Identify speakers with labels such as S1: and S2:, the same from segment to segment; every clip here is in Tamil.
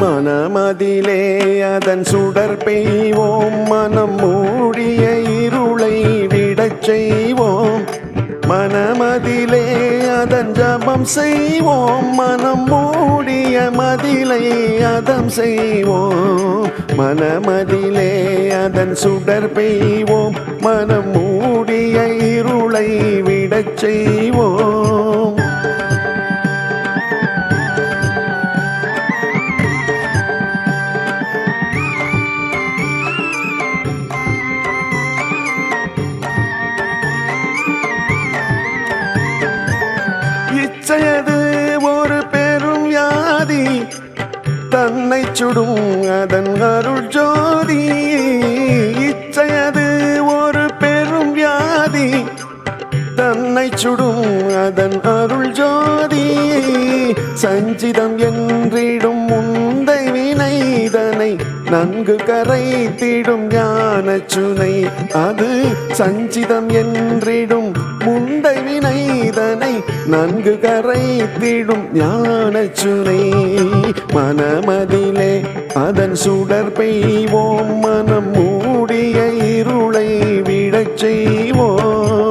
S1: மனமதிலே அதன் சுடர் பெய்வோம். மனம் மூடிய இருளை விடச் செய்வோம். மனமதிலே அதன் ஜபம் செய்வோம். மனம் மூடிய மதிலை அதம் செய்வோம். மனமதிலே அதன் சுடர் பெய்வோம். மனம் மூடிய இருளை விடச் செய்வோம். தன்னை சுடும் அதன் அருள் ஜோதி. இச்சையது ஒரு பெரும் வியாதி. தன்னை சுடும் அதன் அருள் ஜோதி. சஞ்சிதம் என்றிடும் முன் நன்கு கரைத்திடும் ஞான சுனை அது சஞ்சிதம் என்றிடும் முந்தை வினைதனை. நன்கு கரைத்திடும் ஞான சுனை மனமதிலே அதன் சுடர் பெய்வோம். மனம் மூடிய இருளை விடச் செய்வோம்.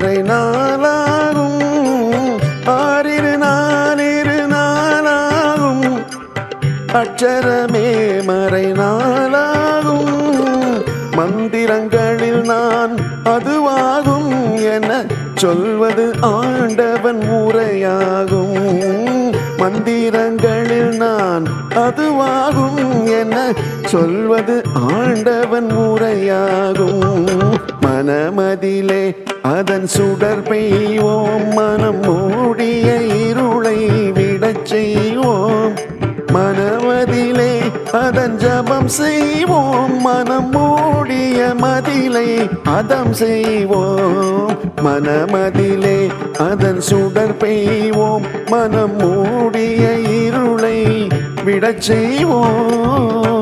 S1: மறை நாளாகும். ஆறிரு நாளிரு நாளாகும். அச்சரமே மறை நாளாகும். மந்திரங்களில் நான் அதுவாகும் என சொல்வது ஆண்டவன் முறையாகும். மந்திரங்களில் நான் அதுவாகும் என சொல்வது ஆண்டவன் முறையாகும். மனமதிலே அதன் சுடர் பெய்வோம். மனம் மூடிய இருளை விடச் செய்வோம். மனமதிலே அதன் ஜபம் செய்வோம். மனம் மூடிய மதிலை அதம் செய்வோம். மனமதிலே அதன் சுடர் பெய்வோம். மனம் மூடிய இருளை விடச் செய்வோம்.